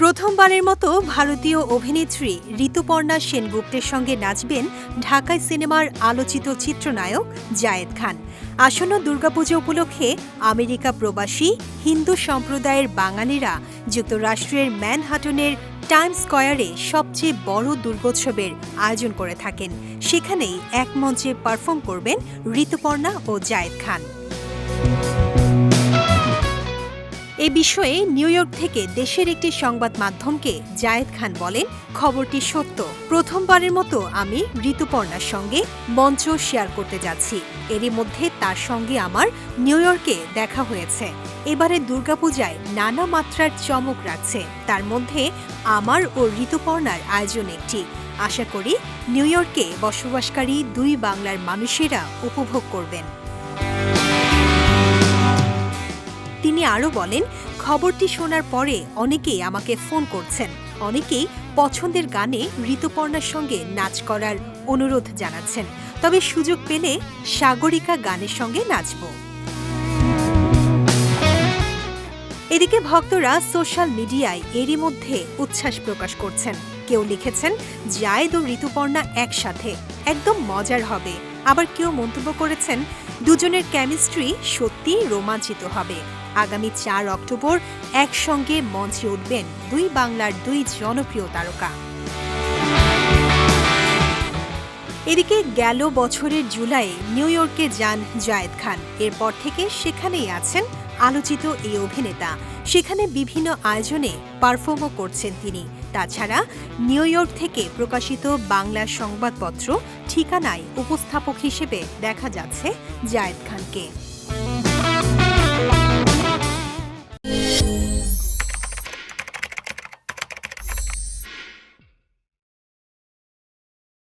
প্রথমবারের মতো ভারতীয় অভিনেত্রী ঋতুপর্ণা সেনগুপ্তের সঙ্গে নাচবেন ঢাকায় সিনেমার আলোচিত চিত্রনায়ক জায়েদ খান। আসন্ন দুর্গাপুজো উপলক্ষে আমেরিকা প্রবাসী, হিন্দু সম্প্রদায়ের বাঙালিরা যুক্তরাষ্ট্রের ম্যানহাটনের টাইম স্কয়ারে সবচেয়ে বড় দুর্গোৎসবের আয়োজন করে থাকেন। সেখানেই এক মঞ্চে পারফর্ম করবেন ঋতুপর্ণা ও জায়েদ খান। এ বিষয়ে নিউ ইয়র্ক থেকে দেশের একটি সংবাদ মাধ্যমকে জায়েদ খান বলেন, খবরটি সত্য। প্রথমবারের মতো আমি ঋতুপর্ণার সঙ্গে মঞ্চ শেয়ার করতে যাচ্ছি। এরই মধ্যে তার সঙ্গে আমার নিউ ইয়র্কে দেখা হয়েছে। এবারে দুর্গাপূজায় নানা মাত্রার চমক রাখছে। তার মধ্যে আমার ও ঋতুপর্ণার আয়োজন একটি। আশা করি নিউ ইয়র্কে বসবাসকারী দুই বাংলার মানুষেরা উপভোগ করবেন। আরও বলেন, খবরটি শোনার পরে অনেকেই আমাকে ফোন করছেন। অনেকেই পছন্দের গানে ঋতুপর্ণার সঙ্গে নাচ করার অনুরোধ জানাচ্ছেন। তবে সুযোগ পেলে সাগরিকা গানের সঙ্গে নাচব। এদিকে ভক্তরা সোশ্যাল মিডিয়ায় এরই মধ্যে উচ্ছ্বাস প্রকাশ করছেন। কেউ লিখেছেন, জায়েদ ও ঋতুপর্ণা একসাথে, একদম মজার হবে। আবার কেউ মন্তব্য করেছেন, দুজনের কেমিস্ট্রি সত্যি রোমাঞ্চিত হবে। আগামী চার অক্টোবর একসঙ্গে মঞ্চে উঠবেন দুই বাংলার দুই জনপ্রিয় তারকা। এদিকে গেল বছরের জুলাই নিউ ইয়র্কে যান জায়েদ খান। এরপর থেকে সেখানেই আছেন আলোচিত এই অভিনেতা। সেখানে বিভিন্ন আয়োজনে পারফর্মও করছেন তিনি। তাছাড়া নিউ ইয়র্ক থেকে প্রকাশিত বাংলা সংবাদপত্র ঠিকানায় উপস্থাপক হিসেবে দেখা যাচ্ছে জায়েদ খানকে।